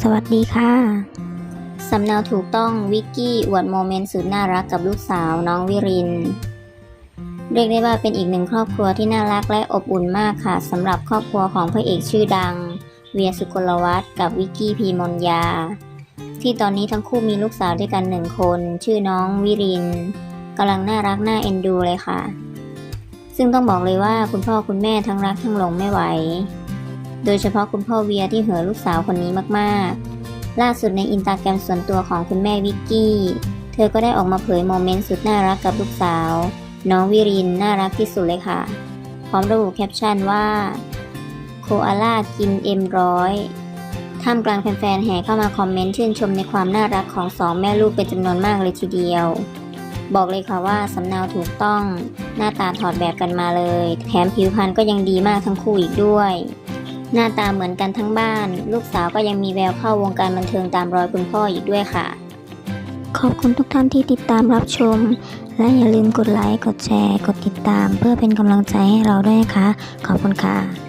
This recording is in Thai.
สวัสดีค่ะสำเนาถูกต้องวิกกี้อวดโมเมนต์สุดน่ารักกับลูกสาวน้องวิริน เรียกได้ว่าเป็นอีกหนึ่งครอบครัวที่น่ารักและอบอุ่นมากค่ะสำหรับครอบครัวของพระเอกชื่อดัง เวียสุกลวัฒน์กับวิกกี้พีมนยา ที่ตอนนี้ทั้งคู่มีลูกสาวด้วยกันหนึ่งคน ชื่อน้องวิรินกำลังน่ารักน่าเอ็นดูเลยค่ะ ซึ่งต้องบอกเลยว่าคุณพ่อคุณแม่ทั้งรักทั้งหลงไม่ไหว โดยเฉพาะคุณพ่อเวียที่เห่อลูกสาวคนนี้มากๆ ล่าสุดในอินสตาแกรมส่วนตัวของคุณแม่วิกกี้ เธอก็ได้ออกมาเผยโมเมนต์สุดน่ารักกับลูกสาว น้องวิรินน่ารักที่สุดเลยค่ะ พร้อมระบุแคปชั่นว่า โคอาล่ากินเอ็มร้อยท่ามกลางแฟนๆแห่เข้ามาคอมเมนต์ชื่นชมในความน่ารักของสองแม่ลูกเป็นจำนวนมากเลยทีเดียว บอกเลยค่ะว่าสำเนาถูกต้อง หน้าตาถอดแบบกันมาเลย แถมผิวพรรณก็ยังดีมากทั้งคู่อีกด้วย หน้าตาเหมือนกันทั้งบ้าน ลูกสาวก็ยังมีแววเข้าวงการบันเทิงตามรอยคุณพ่ออีกด้วยค่ะ ขอบคุณทุกท่านที่ติดตามรับชม และอย่าลืมกดไลค์ กดแชร์ กดติดตาม เพื่อเป็นกำลังใจให้เราด้วยนะคะ ขอบคุณค่ะ